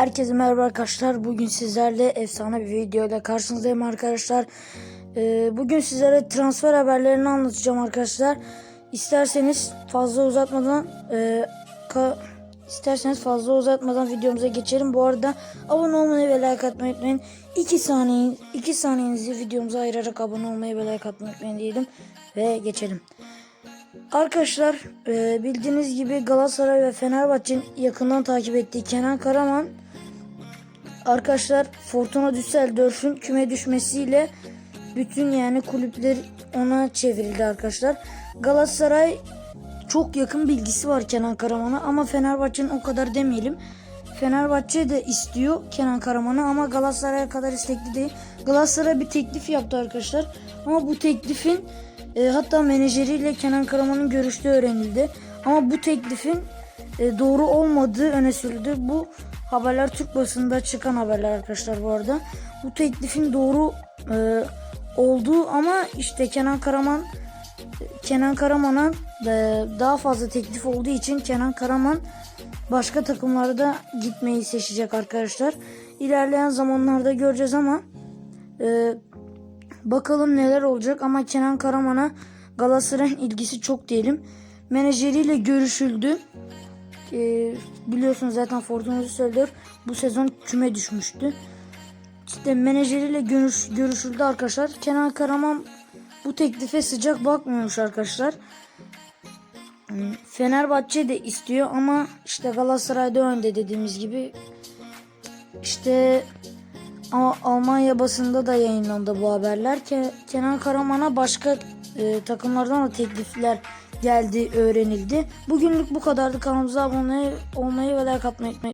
Herkese merhaba arkadaşlar. Bugün sizlerle efsane bir video ile karşınızdayım arkadaşlar. Ee, bugün sizlere transfer haberlerini anlatacağım arkadaşlar. İsterseniz fazla uzatmadan e, ka- isterseniz fazla uzatmadan videomuza geçelim. Bu arada abone olmayı ve like atmayı unutmayın. 2 saniye 2 saniyenizi videomuza ayırarak abone olmayı ve like atmayı unutmayın diyelim ve geçelim. Arkadaşlar e, bildiğiniz gibi Galatasaray ve Fenerbahçe'nin yakından takip ettiği Kenan Karaman arkadaşlar Fortuna Düsseldorf'un küme düşmesiyle bütün yani kulüpler ona çevrildi arkadaşlar. Galatasaray çok yakın bilgisi var Kenan Karaman'a ama Fenerbahçe'nin o kadar demeyelim. Fenerbahçe de istiyor Kenan Karaman'ı ama Galatasaray'a kadar istekli değil. Galatasaray bir teklif yaptı arkadaşlar. Ama bu teklifin e, hatta menajeriyle Kenan Karaman'ın görüştüğü öğrenildi. Ama bu teklifin e, doğru olmadığı öne sürüldü. Bu haberler Türk basında çıkan haberler arkadaşlar bu arada. Bu teklifin doğru e, olduğu ama işte Kenan Karaman Kenan Karaman'a e, daha fazla teklif olduğu için Kenan Karaman başka takımlarda gitmeyi seçecek arkadaşlar. İlerleyen zamanlarda göreceğiz ama e, bakalım neler olacak ama Kenan Karaman'a Galatasaray'ın ilgisi çok diyelim. Menajeriyle görüşüldü. E, biliyorsunuz zaten Fortuna Düsseldorf bu sezon küme düşmüştü. İşte menajeriyle görüş, görüşüldü arkadaşlar. Kenan Karaman bu teklife sıcak bakmıyormuş arkadaşlar. Hmm, Fenerbahçe de istiyor ama işte Galatasaray'da önde dediğimiz gibi. İşte ama Almanya basında da yayınlandı bu haberler. Ke- Kenan Karaman'a başka e, takımlardan da teklifler geldi öğrenildi. Bugünlük bu kadardı. Kanalımıza abone olmayı ve like atmayı unutmayın.